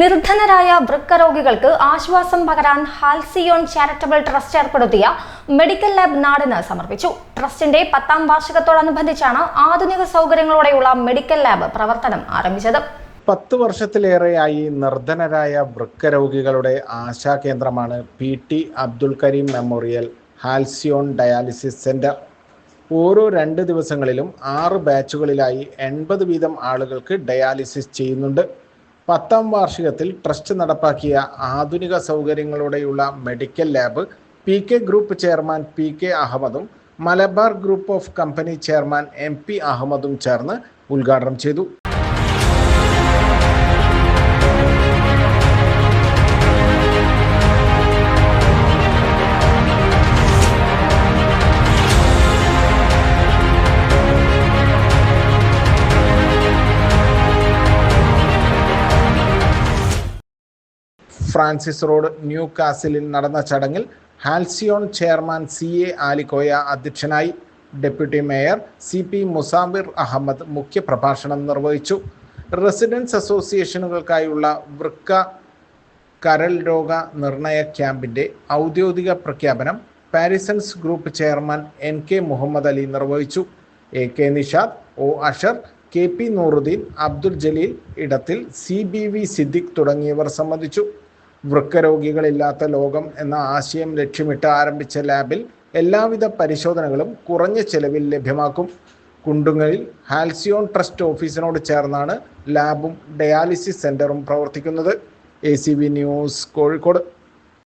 നിർധനരായ വൃക്കരോഗികൾക്ക് ആശ്വാസം പകരാൻ ഹാൽസിയോൺ ചാരിറ്റബിൾ ട്രസ്റ്റ് ഏർപ്പെടുത്തിയ മെഡിക്കൽ ലാബ് നാടിന് സമർപ്പിച്ചു. ട്രസ്റ്റിന്റെ പത്താം വാർഷികത്തോടനുബന്ധിച്ചാണ് ആധുനിക സൗകര്യങ്ങളോടെയുള്ള മെഡിക്കൽ ലാബ് പ്രവർത്തനം ആരംഭിച്ചത്. പത്ത് വർഷത്തിലേറെയായി നിർധനരായ വൃക്കരോഗികളുടെ ആശാ കേന്ദ്രമാണ് P T Abdul Kareem memorial Halcyon dialysis centre. ഓരോ രണ്ട് ദിവസങ്ങളിലും ആറ് ബാച്ചുകളിലായി എൺപത് വീതം ആളുകൾക്ക് ഡയാലിസിസ് ചെയ്യുന്നുണ്ട്. പത്താം വാർഷികത്തിൽ ട്രസ്റ്റ് നടപ്പാക്കിയ ആധുനിക സൗകര്യങ്ങളോടെയുള്ള medical lab P K group chairman P K അഹമ്മദും Malabar group of company chairman M P അഹമ്മദും ചേർന്ന് ഉദ്ഘാടനം ചെയ്തു. ഫ്രാൻസിസ് റോഡ് ന്യൂ കാസിലിൽ നടന്ന ചടങ്ങിൽ Halcyon chairman C A Alikoya അധ്യക്ഷനായി deputy mayor C P Musamir Ahmed മുഖ്യപ്രഭാഷണം നിർവഹിച്ചു. റെസിഡൻസ് അസോസിയേഷനുകൾക്കായുള്ള വൃക്ക കരൾ രോഗ നിർണയ ക്യാമ്പിന്റെ ഔദ്യോഗിക പ്രഖ്യാപനം Parisons group chairman N K Muhammad Ali നിർവഹിച്ചു. A K Nishad O Ashar K P Nooruddin Abdul Jaleel Edathil C B V Siddique തുടങ്ങിയവർ സംബന്ധിച്ചു. വൃക്കരോഗികളില്ലാത്ത ലോകം എന്ന ആശയം ലക്ഷ്യമിട്ട് ആരംഭിച്ച ലാബിൽ എല്ലാവിധ പരിശോധനകളും കുറഞ്ഞ ചെലവിൽ ലഭ്യമാക്കും. കുണ്ടുങ്ങലിൽ ഹാൽസിയോൺ ട്രസ്റ്റ് ഓഫീസിനോട് ചേർന്നാണ് ലാബും ഡയാലിസിസ് സെന്ററും പ്രവർത്തിക്കുന്നത്. A news Kozhikode.